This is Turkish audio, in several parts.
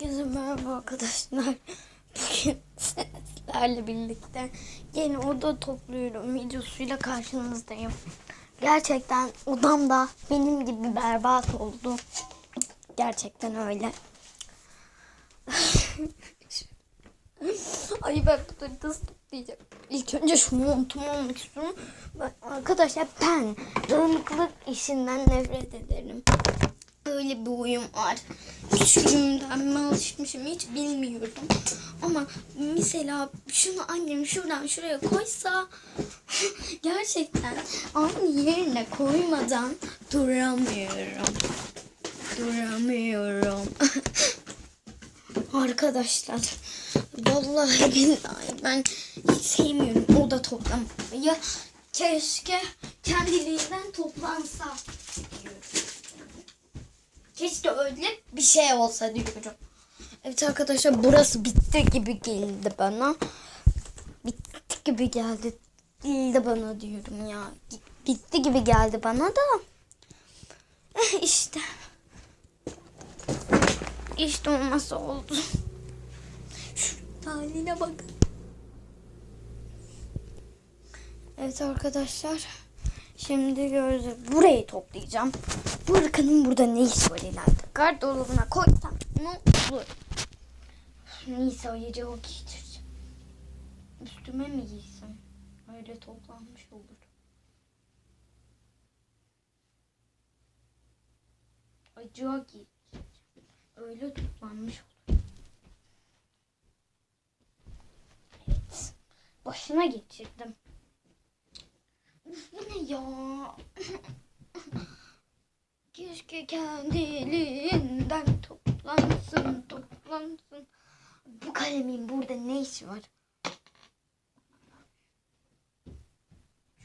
Herkese merhaba arkadaşlar. Bugün sizlerle birlikte yeni oda topluyorum videosuyla karşınızdayım. Gerçekten odam da benim gibi berbat oldu. Gerçekten öyle. Ay ben bunları nasıl toplayacağım? İlk önce şu montumu almak istiyorum. Arkadaşlar ben dağınıklık işinden nefret ederim. Öyle bir huyum var. Küçüklüğümden mi alışmışım hiç bilmiyorum. Ama mesela şunu annem şuradan şuraya koysa gerçekten aynı yerine koymadan duramıyorum. Duramıyorum. Arkadaşlar vallahi billahi ben hiç sevmiyorum oda toplamayı. Keşke kendiliğinden toplansa. Keşke öyle bir şey olsa diyorum. Evet arkadaşlar burası bitti gibi geldi bana. Bitti gibi geldi. Geldi bana diyorum ya. Bitti gibi geldi bana da. Eh işte. İşte olmasa oldu. Şu haline bakın. Evet arkadaşlar. Şimdi gördük. Burayı toplayacağım. Bu ırkanın burada ne işi var ileride? Gardırobuna koysam ne olur? Neyse ayıcı o giydireceğim. Üstüme mi giysem? Öyle toplanmış olur. Acığa giydireceğim. Öyle toplanmış olur. Evet. Başına geçirdim. Uf, bu ne ya? Keşke kendiliğinden toplansın, toplansın. Bu kalemin burada ne işi var?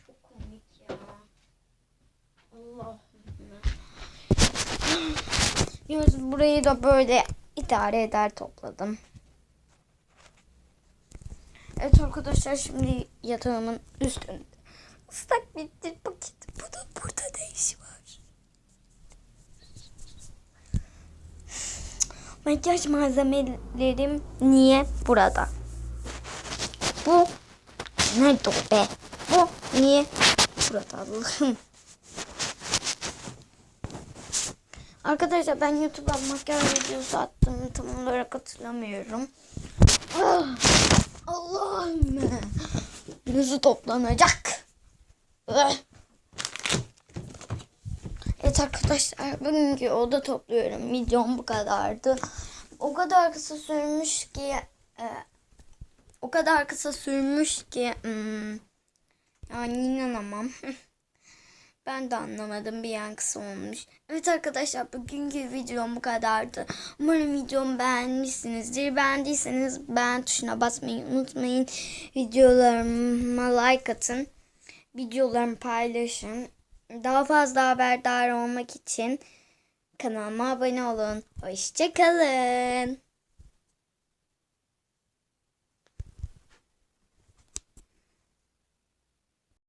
Çok komik ya. Allah'ım. Yunus burayı da böyle idare eder topladım. Evet arkadaşlar şimdi yatağımın üstünde ıslak bir paket. Bu da burada ne işi var? Makyaj malzemelerim niye burada? Bu nerede o be? Bu niye burada Allah'ım? Arkadaşlar ben YouTube'a makyaj videosu attım tam olarak hatırlamıyorum. Ah, Allah'ım. Yüzü toplanacak. Ah. Evet arkadaşlar bugünkü oda topluyorum. Videom bu kadardı. O kadar kısa sürmüş ki e, o kadar kısa sürmüş ki hmm, yani inanamam. ben de anlamadım bir an kısa olmuş. Evet arkadaşlar bugünkü videom bu kadardı. Umarım videomu beğenmişsinizdir. Beğendiyseniz beğen tuşuna basmayı unutmayın. Videolarıma like atın. Videolarımı paylaşın. Daha fazla haberdar olmak için kanalıma abone olun. Hoşçakalın.